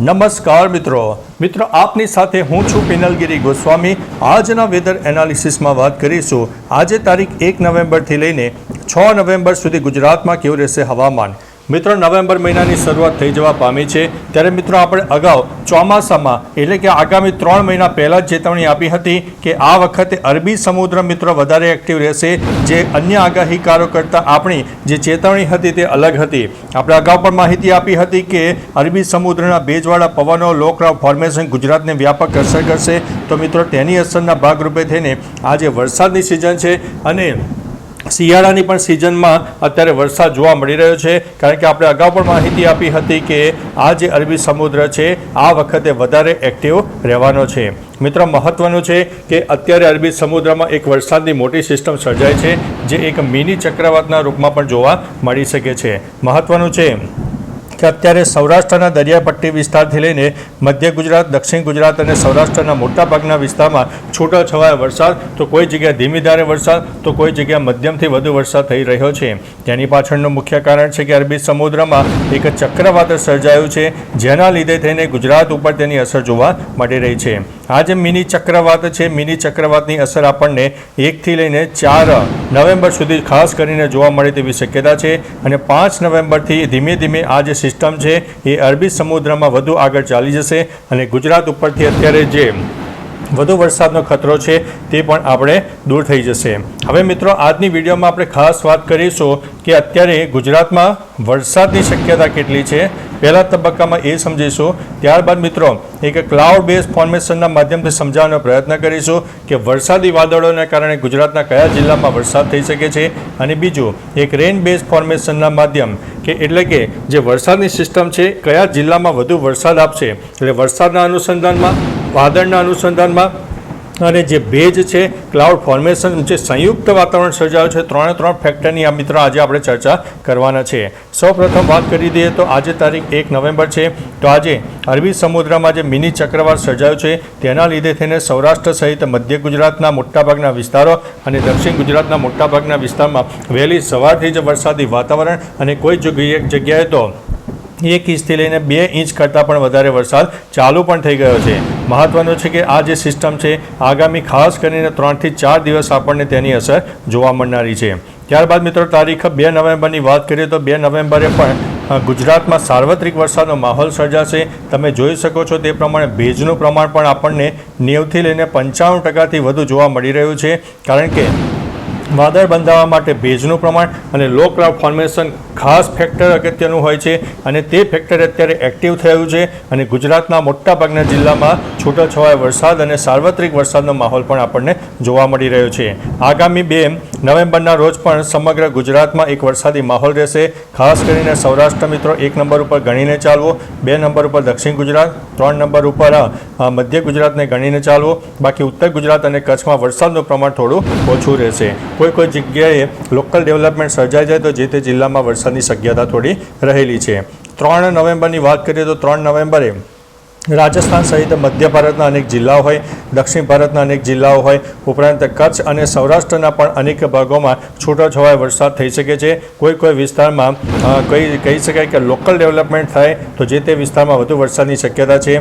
નમસ્કાર મિત્રો. મિત્રો, આપની સાથે હું છું પિનલગીરી ગોસ્વામી. આજના વેધર એનાલિસિસમાં વાત કરીશું. આજે તારીખ એક નવેમ્બરથી લઈને છ નવેમ્બર સુધી ગુજરાતમાં કેવું રહેશે હવામાન? મિત્રો, નવેમ્બર મહિનાની શરૂઆત થઈ જવા પામી છે. ત્યારે મિત્રો, આપણે અગાઉ ચોમાસામાં, એટલે કે આગામી ત્રણ મહિના પહેલાં જ ચેતવણી આપી હતી કે આ વખતે અરબી સમુદ્ર મિત્રો વધારે એક્ટિવ રહેશે. જે અન્ય આગાહીકારો કરતાં આપણી જે ચેતવણી હતી તે અલગ હતી. આપણે અગાઉ પણ માહિતી આપી હતી કે અરબી સમુદ્રના ભેજવાળા પવનો લોકરાવ ફોર્મેશન ગુજરાતને વ્યાપક અસર કરશે. તો મિત્રો, તેની અસરના ભાગરૂપે થઈને આજે વરસાદની સિઝન છે અને શિયાળાની પણ સિઝનમાં અત્યારે વરસાદ જોવા મળી રહ્યો છે. કારણ કે આપણે અગાઉ પણ માહિતી આપી હતી કે આ જે અરબી સમુદ્ર છે, આ વખતે વધારે એક્ટિવ રહેવાનો છે. મિત્રો, મહત્વનું છે કે અત્યારે અરબી સમુદ્રમાં એક વરસાદની મોટી સિસ્ટમ સર્જાય છે, જે એક મિની ચક્રવાતના રૂપમાં પણ જોવા મળી શકે છે. મહત્વનું છે કે અત્યારે સૌરાષ્ટ્રના દરિયાપટ્ટી વિસ્તારથી લઈને મધ્ય ગુજરાત, દક્ષિણ ગુજરાત અને સૌરાષ્ટ્રના મોટાભાગના વિસ્તારમાં છૂટાછવાયા વરસાદ, તો કોઈ જગ્યાએ ધીમી ધારે વરસાદ, તો કોઈ જગ્યાએ મધ્યમથી વધુ વરસાદ થઈ રહ્યો છે. તેની પાછળનું મુખ્ય કારણ છે કે અરબી સમુદ્રમાં એક ચક્રવાત સર્જાયું છે, જેના લીધે થઈને ગુજરાત ઉપર તેની અસર જોવા મળી રહી છે. આ જે મિની ચક્રવાત છે. મિની ચક્રવાતની અસર આપણને એકથી લઈને ચાર નવેમ્બર સુધી ખાસ કરીને જોવા મળે તેવી શક્યતા છે અને પાંચ નવેમ્બરથી ધીમે ધીમે આ જે સિસ્ટમ છે એ અરબી સમુદ્રમાં વધુ આગળ ચાલી જશે અને ગુજરાત ઉપરથી અત્યારે જે વધુ વરસાદનો ખતરો છે તે પણ આપણે દૂર થઈ જશે. હવે મિત્રો, આજની વિડીયોમાં આપણે ખાસ વાત કરીશું કે અત્યારે ગુજરાતમાં વરસાદની શક્યતા કેટલી છે. પહેલા તબક્કામાં એ સમજીશું. ત્યારબાદ મિત્રો, એક ક્લાઉડ બેઝ ફોર્મેશનના માધ્યમથી સમજાવવાનો પ્રયત્ન કરીશું કે વરસાદી વાદળોને કારણે ગુજરાતના કયા જિલ્લામાં વરસાદ થઈ શકે છે. અને બીજું, એક રેન બેઝ ફોર્મેશનના માધ્યમ કે એટલે કે જે વરસાદની સિસ્ટમ છે, કયા જિલ્લામાં વધુ વરસાદ આપશે. એટલે વરસાદના અનુસંધાનમાં વાદળના અનુસંધાનમાં અને જે ભેજ છે ક્લાઉડ ફોર્મેશન જે સંયુક્ત વાતાવરણ સર્જાયું છે, ત્રણે ત્રણ ફેક્ટરની આ મિત્રો આજે આપણે ચર્ચા કરવાના છે સૌપ્રથમ વાત કરી દઈએ તો આજે તારીખ એક નવેમ્બર છે, તો આજે અરબી સમુદ્રમાં જે મિની ચક્રવાત સર્જાયું છે, તેના લીધે થઈને સૌરાષ્ટ્ર સહિત મધ્ય ગુજરાતના મોટાભાગના વિસ્તારો અને દક્ષિણ ગુજરાતના મોટાભાગના વિસ્તારમાં વહેલી સવારથી જ વરસાદી વાતાવરણ અને કોઈ જગ્યાએ જગ્યાએ તો એક ઇંચથી લઈને બે ઇંચ કરતાં પણ વધારે વરસાદ ચાલુ પણ થઈ ગયો છે. મહત્વનું છે કે આ જે સિસ્ટમ છે, આગામી ખાસ કરીને ત્રણથી ચાર દિવસ આપણને તેની અસર જોવા મળનારી છે. ત્યારબાદ મિત્રો, તારીખ બે નવેમ્બરની વાત કરીએ તો બે નવેમ્બરે પણ ગુજરાતમાં સાર્વત્રિક વરસાદનો માહોલ સર્જાશે. તમે જોઈ શકો છો તે પ્રમાણે ભેજનું પ્રમાણ પણ આપણને નેવથી લઈને પંચાણું ટકાથી વધુ જોવા મળી રહ્યું છે. કારણ કે વાદળ બંધાવવા માટે ભેજનું પ્રમાણ અને લો ક્લાઉડ ફોર્મેશન ખાસ ફેક્ટર અગત્યનું હોય છે અને તે ફેક્ટર અત્યારે એક્ટિવ થયું છે અને ગુજરાતના મોટાભાગના જિલ્લામાં છૂટાછવાયા વરસાદ અને સાર્વત્રિક વરસાદનો માહોલ પણ આપણને જોવા મળી રહ્યો છે. આગામી બે નવેમ્બરના રોજ પણ સમગ્ર ગુજરાતમાં એક વરસાદી માહોલ રહેશે. ખાસ કરીને સૌરાષ્ટ્ર મિત્રો એક નંબર ઉપર ગણીને ચાલવો, બે નંબર ઉપર દક્ષિણ ગુજરાત, ત્રણ નંબર ઉપર મધ્ય ગુજરાતને ગણીને ચાલવો. બાકી ઉત્તર ગુજરાત અને કચ્છમાં વરસાદનું પ્રમાણ થોડું ઓછું રહેશે. કોઈ કોઈ જગ્યાએ લોકલ ડેવલપમેન્ટ સર્જાઈ જાય તો જે તે જિલ્લામાં વરસાદની શક્યતા થોડી રહેલી છે. ત્રણ નવેમ્બરની વાત કરીએ તો ત્રણ નવેમ્બરે રાજસ્થાન સહિત મધ્ય ભારતના અનેક જિલ્લાઓ હોય, દક્ષિણ ભારતના અનેક જિલ્લાઓ હોય, ઉપરાંત કચ્છ અને સૌરાષ્ટ્રના પણ અનેક ભાગોમાં છૂટોછવાયો વરસાદ થઈ શકે છે. કોઈ કોઈ વિસ્તારમાં કહી કહી શકાય કે લોકલ ડેવલપમેન્ટ થાય તો જે તે વિસ્તારમાં વધુ વરસાદની શક્યતા છે.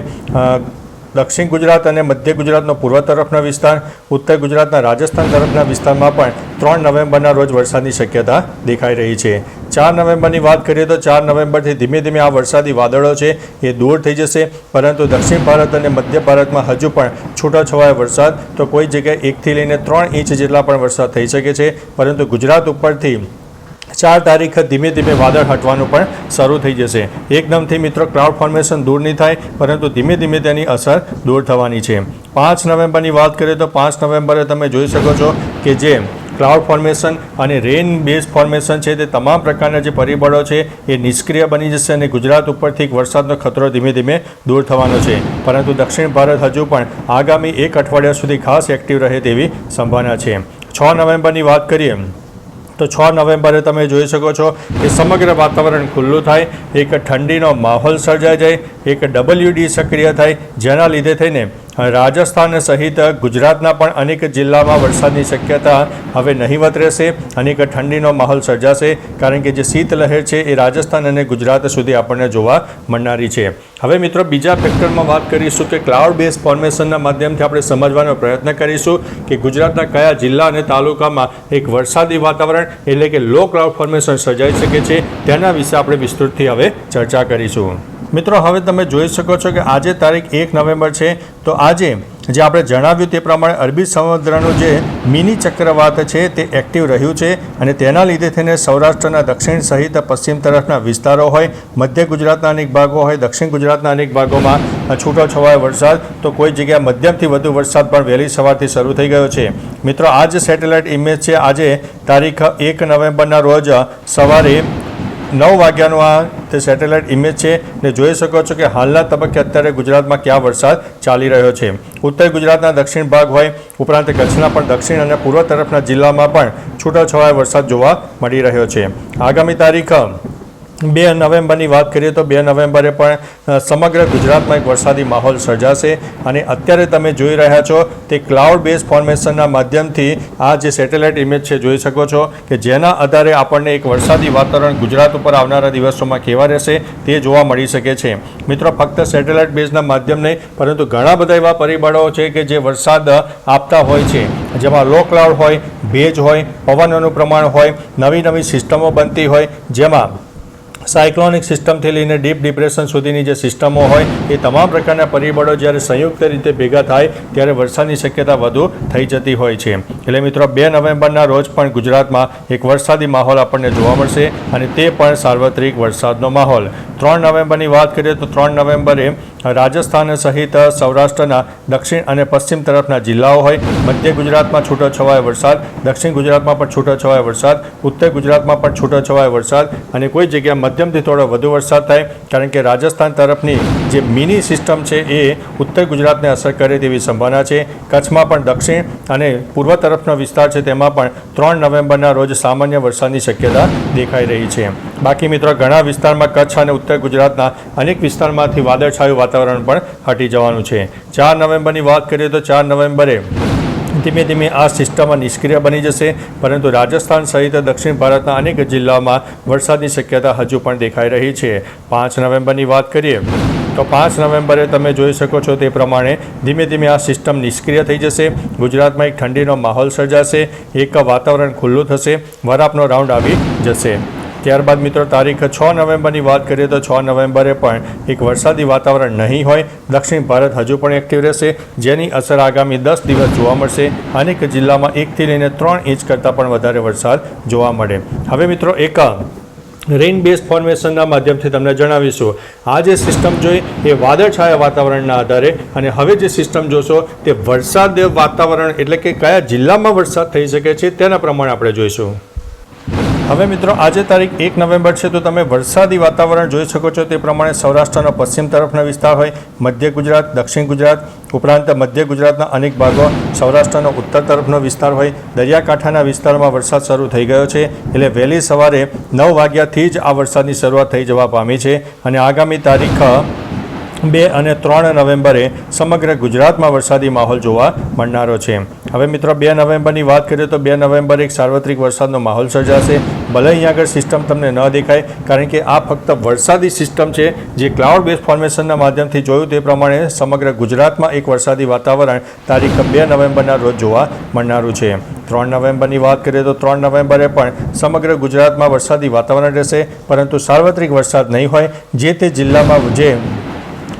દક્ષિણ ગુજરાત અને મધ્ય ગુજરાતનો પૂર્વ તરફનો વિસ્તાર, ઉત્તર ગુજરાતના રાજસ્થાન તરફના વિસ્તારમાં પણ ત્રણ નવેમ્બરના રોજ વરસાદની શક્યતા દેખાઈ રહી છે. ચાર નવેમ્બરની વાત કરીએ તો ચાર નવેમ્બરથી ધીમે ધીમે આ વરસાદી વાદળો છે એ દૂર થઈ જશે, પરંતુ દક્ષિણ ભારત અને મધ્ય ભારતમાં હજુ પણ છૂટાછવાયા વરસાદ, તો કોઈ જગ્યાએ એકથી લઈને ત્રણ ઇંચ જેટલા પણ વરસાદ થઈ શકે છે, પરંતુ ગુજરાત ઉપરથી ચાર તારીખ ધીમે ધીમે વાદળ હટવાનું પણ શરૂ થઈ જશે. એકદમથી મિત્રો ક્લાઉડ ફોર્મેશન દૂર નહીં થાય, પરંતુ ધીમે ધીમે તેની અસર દૂર થવાની છે. પાંચ નવેમ્બરની વાત કરીએ તો પાંચ નવેમ્બરે તમે જોઈ શકો છો કે જે ક્લાઉડ ફોર્મેશન અને રેન બેઝ ફોર્મેશન છે તે તમામ પ્રકારના જે પરિબળો છે એ નિષ્ક્રિય બની જશે અને ગુજરાત ઉપરથી વરસાદનો ખતરો ધીમે ધીમે દૂર થવાનો છે. પરંતુ દક્ષિણ ભારત હજુ પણ આગામી એક અઠવાડિયા સુધી ખાસ એક્ટિવ રહે તેવી સંભાવના છે. છ નવેમ્બરની વાત કરીએ તો છ નવેમ્બરે તમે જોઈ શકો છો કે સમગ્ર વાતાવરણ ખુલ્લું થાય, એક ઠંડીનો માહોલ સર્જાઈ જાય, એક ડબલ્યુડી સક્રિય થાય, જેના લીધે થઈને રાજસ્થાન સહિત ગુજરાતના પણ અનેક જિલ્લામાં વરસાદની શક્યતા હવે નહીવત રહેશે. અનેક ઠંડીનો માહોલ સર્જાશે, કારણ કે જે શીતલહેર છે એ રાજસ્થાન અને ગુજરાત સુધી આપણને જોવા મળનારી છે. હવે મિત્રો બીજા ફેક્ટરમાં વાત કરીશું કે ક્લાઉડ બેઝ ફોર્મેશનના માધ્યમથી આપણે સમજવાનો પ્રયત્ન કરીશું કે ગુજરાતના કયા જિલ્લા અને તાલુકામાં એક વરસાદી વાતાવરણ એટલે કે લો ક્લાઉડ ફોર્મેશન સર્જાઈ શકે છે તેના વિશે આપણે વિસ્તૃતથી હવે ચર્ચા કરીશું. મિત્રો હવે તમે જોઈ શકો છો કે આજે તારીખ એક નવેમ્બર છે તો આજે જે આપણે જણાવ્યું તે પ્રમાણે અરબી સમુદ્રનું જે મિની ચક્રવાત છે તે એક્ટિવ રહ્યું છે અને તેના લીધે થઈને સૌરાષ્ટ્રના દક્ષિણ સહિત પશ્ચિમ તરફના વિસ્તારો હોય, મધ્ય ગુજરાતના અનેક ભાગો હોય, દક્ષિણ ગુજરાતના અનેક ભાગોમાં છૂટો છવાયો વરસાદ, તો કોઈ જગ્યાએ મધ્યમથી વધુ વરસાદ પણ વહેલી સવારથી શરૂ થઈ ગયો છે. મિત્રો, આ જે સેટેલાઇટ ઇમેજ છે. આજે તારીખ એક નવેમ્બરના રોજ સવારે નવ વાગ્યાનો આ તે સેટેલાઇટ ઇમેજ છે ને જોઈ શકો છો કે હાલના તબક્કે અત્યારે ગુજરાતમાં ક્યાં વરસાદ ચાલી રહ્યો છે. ઉત્તર ગુજરાતના દક્ષિણ ભાગ હોય, ઉપરાંત કચ્છના પણ દક્ષિણ અને પૂર્વ તરફના જિલ્લામાં પણ છૂટાછવાયો વરસાદ જોવા મળી રહ્યો છે. આગામી તારીખ બે નવેમ્બરની વાત કરીએ તો બે નવેમ્બરે પણ સમગ્ર ગુજરાતમાં એક વરસાદી માહોલ સર્જાશે અને અત્યારે તમે જોઈ રહ્યા છો તે ક્લાઉડ બેઝ ફોર્મેશનના માધ્યમથી આ જે સેટેલાઇટ ઇમેજ છે, જોઈ શકો છો કે જેના આધારે આપણને એક વરસાદી વાતાવરણ ગુજરાત ઉપર આવનારા દિવસોમાં કેવા રહેશે તે જોવા મળી શકે છે. મિત્રો, ફક્ત સેટેલાઇટ બેઝના માધ્યમ નહીં, પરંતુ ઘણા બધા એવા પરિબળો છે કે જે વરસાદ આપતા હોય છે. જેમાં લો ક્લાઉડ હોય, ભેજ હોય, પવનોનું પ્રમાણ હોય, નવી નવી સિસ્ટમો બનતી હોય, જેમાં સાયક્લોનિક સિસ્ટમથી લઈને ડીપ ડિપ્રેશન સુધીની જે સિસ્ટમો હોય, એ તમામ પ્રકારના પરિબળો જ્યારે સંયુક્ત રીતે ભેગા થાય, ત્યારે વરસાદની શક્યતા વધુ થઈ જતી હોય છે. એટલે મિત્રો, બે નવેમ્બરના રોજ પણ ગુજરાતમાં એક વરસાદી માહોલ આપણને જોવા મળશે અને તે પણ સાર્વત્રિક વરસાદનો માહોલ. ત્રણ નવેમ્બરની વાત કરીએ તો ત્રણ નવેમ્બરે રાજસ્થાન સહિત સૌરાષ્ટ્રના દક્ષિણ અને પશ્ચિમ તરફના જિલ્લાઓ હોય. મધ્ય ગુજરાતમાં છૂટો છવાયો વરસાદ, દક્ષિણ ગુજરાતમાં પણ છૂટો છવાયો વરસાદ, ઉત્તર ગુજરાતમાં પણ છૂટો છવાયો વરસાદ અને કોઈ જગ્યાએ મધ્યમથી થોડો વધુ વરસાદ થાય કારણ કે રાજસ્થાન તરફની જે મિની સિસ્ટમ છે એ ઉત્તર ગુજરાતને અસર કરે તેવી સંભાવના છે. કચ્છમાં પણ દક્ષિણ અને પૂર્વ તરફનો વિસ્તાર છે તેમાં પણ ત્રણ નવેમ્બરના રોજ સામાન્ય વરસાદની શક્યતા દેખાઈ રહી છે. બાકી મિત્રો, ઘણા વિસ્તારમાં કચ્છ અને ઉત્તર ગુજરાતના અનેક વિસ્તારમાંથી વાદળછાયું વાતાવરણ પણ હટી જવાનું છે. ચાર નવેમ્બરની વાત કરીએ તો ચાર નવેમ્બરે ધીમે ધીમે આ સિસ્ટમ નિષ્ક્રિય બની જશે, પરંતુ રાજસ્થાન સહિત દક્ષિણ ભારતના અનેક જિલ્લાઓમાં વરસાદની શક્યતા હજુ પણ દેખાઈ રહી છે. પાંચ નવેમ્બરની વાત કરીએ તો પાંચ નવેમ્બરે તમે જોઈ શકો છો તે પ્રમાણે ધીમે ધીમે આ સિસ્ટમ નિષ્ક્રિય થઈ જશે. ગુજરાતમાં એક ઠંડીનો માહોલ સર્જાશે, એક વાતાવરણ ખુલ્લું થશે, વરાપનો રાઉન્ડ આવી જશે. ત્યારબાદ મિત્રો, તારીખ છ નવેમ્બરની વાત કરીએ તો છ નવેમ્બરે પણ એક વરસાદી વાતાવરણ નહીં હોય. દક્ષિણ ભારત હજુ પણ એક્ટિવ રહેશે, જેની અસર આગામી દસ દિવસ જોવા મળશે. અનેક જિલ્લામાં એકથી લઈને ત્રણ ઇંચ કરતાં પણ વધારે વરસાદ જોવા મળે. હવે મિત્રો, એક રેઇન બેઝ ફોર્મેશનના માધ્યમથી તમને જણાવીશું. આ જે સિસ્ટમ જોઈ, એ વાદળછાયા વાતાવરણના આધારે અને હવે જે સિસ્ટમ જોશો, તે વરસાદ વાતાવરણ એટલે કે કયા જિલ્લામાં વરસાદ થઈ શકે છે તેના પ્રમાણે આપણે જોઈશું. હવે મિત્રો, આજે તારીખ એક નવેમ્બર છે, તો તમે વરસાદી વાતાવરણ જોઈ શકો છો. તે પ્રમાણે સૌરાષ્ટ્રનો પશ્ચિમ તરફનો વિસ્તાર હોય, મધ્ય ગુજરાત, દક્ષિણ ગુજરાત, ઉપરાંત મધ્ય ગુજરાતના અનેક ભાગો સૌરાષ્ટ્રનો ઉત્તર તરફનો વિસ્તાર હોય. દરિયાકાંઠાના વિસ્તારમાં વરસાદ શરૂ થઈ ગયો છે, એટલે વહેલી સવારે નવ વાગ્યાથી જ આ વરસાદની શરૂઆત થઈ જવા પામી છે. અને આગામી તારીખ બે અને ત્રણ નવેમ્બરે સમગ્ર ગુજરાતમાં વરસાદી માહોલ જોવા મળનારો છે. હવે મિત્રો, બે નવેમ્બરની વાત કરીએ તો બે નવેમ્બર એક સાર્વત્રિક વરસાદનો માહોલ સર્જાશે. ભલે અહીંયા આગળ સિસ્ટમ તમને ન દેખાય, કારણ કે આ ફક્ત વરસાદી સિસ્ટમ છે. જે ક્લાઉડ બેઝ ફોર્મેશનના માધ્યમથી જોયું તે પ્રમાણે સમગ્ર ગુજરાતમાં એક વરસાદી વાતાવરણ તારીખ બે નવેમ્બરના રોજ જોવા મળનારું છે. ત્રણ નવેમ્બરની વાત કરીએ તો ત્રણ નવેમ્બરે પણ સમગ્ર ગુજરાતમાં વરસાદી વાતાવરણ રહેશે, પરંતુ સાર્વત્રિક વરસાદ નહીં હોય. જે તે જિલ્લામાં જે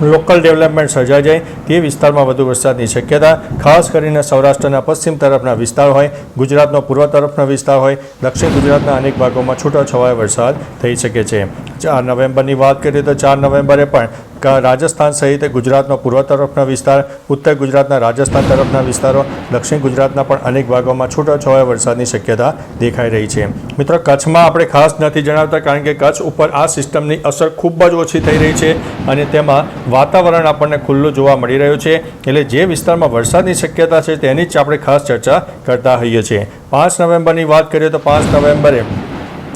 લોકલ ડેવલપમેન્ટ સર્જાઈ જાય તે વિસ્તારમાં વધુ વરસાદની શક્યતા, ખાસ કરીને સૌરાષ્ટ્રના પશ્ચિમ તરફના વિસ્તાર હોય, ગુજરાતનો પૂર્વ તરફનો વિસ્તાર હોય, દક્ષિણ ગુજરાતના અનેક ભાગોમાં છૂટો છવાયો વરસાદ થઈ શકે છે. ચાર નવેમ્બરની વાત કરીએ તો ચાર નવેમ્બરે પણ રાજસ્થાન સહિત ગુજરાતનો પૂર્વ તરફનો વિસ્તાર, ઉત્તર ગુજરાતના રાજસ્થાન તરફના વિસ્તારો, દક્ષિણ ગુજરાતના પણ અનેક ભાગોમાં છૂટાછવાયા છવાયો વરસાદની શક્યતા દેખાઈ રહી છે. મિત્રો, કચ્છમાં આપણે ખાસ નથી જણાવતા કારણ કે કચ્છ ઉપર આ સિસ્ટમની અસર ખૂબ જ ઓછી થઈ રહી છે અને તેમાં વાતાવરણ આપણને ખુલ્લું જોવા મળી રહ્યું છે. એટલે જે વિસ્તારમાં વરસાદની શક્યતા છે તેની જ આપણે ખાસ ચર્ચા કરતા હોઈએ છીએ. પાંચ નવેમ્બરની વાત કરીએ તો પાંચ નવેમ્બરે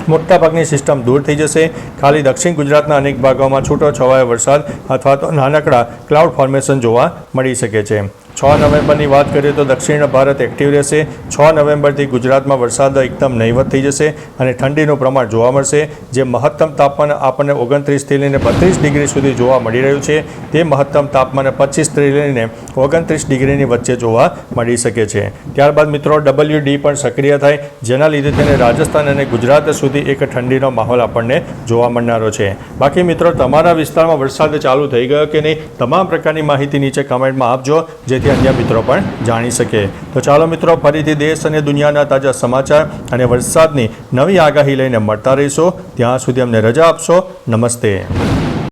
મોટાભાગની સિસ્ટમ દૂર થઈ જશે. ખાલી દક્ષિણ ગુજરાતના અનેક ભાગોમાં છૂટો છવાયો વરસાદ અથવા તો નાનકડા ક્લાઉડ ફોર્મેશન જોવા મળી શકે છે. છ નવેમ્બરની વાત કરીએ તો દક્ષિણ ભારત એક્ટિવ રહેશે. છ નવેમ્બરથી ગુજરાતમાં વરસાદ એકદમ નહીવત થઈ જશે અને ઠંડીનું પ્રમાણ જોવા મળશે. જે મહત્તમ તાપમાન આપણને ઓગણત્રીસથી લઈને બત્રીસ ડિગ્રી સુધી જોવા મળી રહ્યું છે. તે મહત્તમ તાપમાન પચીસથી લઈને ઓગણત્રીસ ડિગ્રીની વચ્ચે જોવા મળી શકે છે. ત્યારબાદ મિત્રો ડબલ્યુ ડી પણ સક્રિય થાય, જેના લીધે તેને રાજસ્થાન અને ગુજરાત સુધી એક ઠંડીનો માહોલ આપણને જોવા મળનારો છે. બાકી મિત્રો, તમારા વિસ્તારમાં વરસાદ ચાલુ થઈ ગયો કે નહીં? તમામ પ્રકારની માહિતી નીચે કમેન્ટમાં આપજો. જેથી અન્ય મિત્રો પણ જાણી શકે. તો ચાલો મિત્રો, ફરીથી દેશ અને દુનિયાના તાજા સમાચાર અને વરસાદની નવી આગાહી લઈને મળતા રહીશું. ત્યાં સુધી અમને રજા આપશો. નમસ્તે.